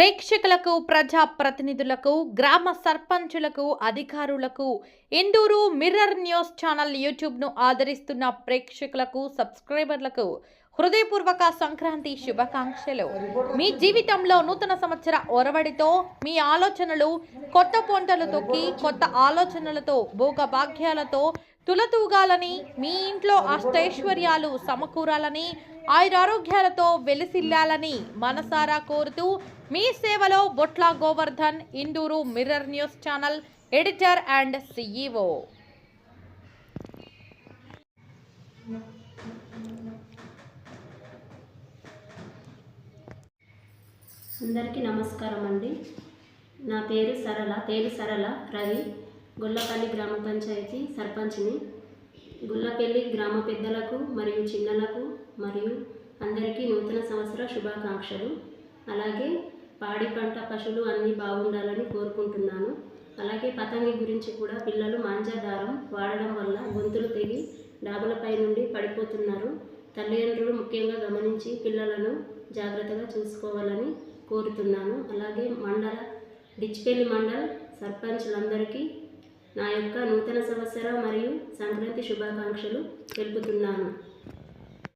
ప్రేక్షకులకు ప్రజా ప్రతినిధులకు గ్రామ సర్పంచులకు అధికారులకు ఇందూరు మిర్రర్ న్యూస్ ఛానల్ యూట్యూబ్ను ఆదరిస్తున్న ప్రేక్షకులకు సబ్స్క్రైబర్లకు హృదయపూర్వక సంక్రాంతి శుభాకాంక్షలు. మీ జీవితంలో నూతన సంవత్సర ఒరవడితో మీ ఆలోచనలు కొత్త పొంటలు తొక్కి కొత్త ఆలోచనలతో భోగ భాగ్యాలతో తులతూగాలని మీ ఇంట్లో అష్టైశ్వర్యాలు సమకూరాలని ఆయురారోగ్యాలతో వెలిసిల్లాలని మనసారా కోరుతూ మీ సేవలో Botla Govardhan Indur mirror news channel editor and CEO. అందరికీ నమస్కారం అండి. నా పేరు సరళ పేరు సరళ రవి గొల్లపల్లి గ్రామ పంచాయతీ సర్పంచ్ని. గుల్లపల్లి గ్రామ పెద్దలకు మరియు చిన్నలకు మరియు అందరికీ నూతన సంవత్సర శుభాకాంక్షలు. అలాగే పాడి పంట పశువులు అన్నీ బాగుండాలని కోరుకుంటున్నాను. అలాగే పతంగి గురించి కూడా పిల్లలు మాంజాదారం వాడడం వల్ల గొంతులు తెగి డాబులపై నుండి పడిపోతున్నారు. తల్లిదండ్రులు ముఖ్యంగా గమనించి పిల్లలను జాగ్రత్తగా చూసుకోవాలని కోరుతున్నాను. అలాగే మండల డిచ్పెల్లి మండల్ సర్పంచ్లందరికీ నా యొక్క నూతన సంవత్సర మరియు సంక్రాంతి శుభాకాంక్షలు తెలుపుతున్నాను.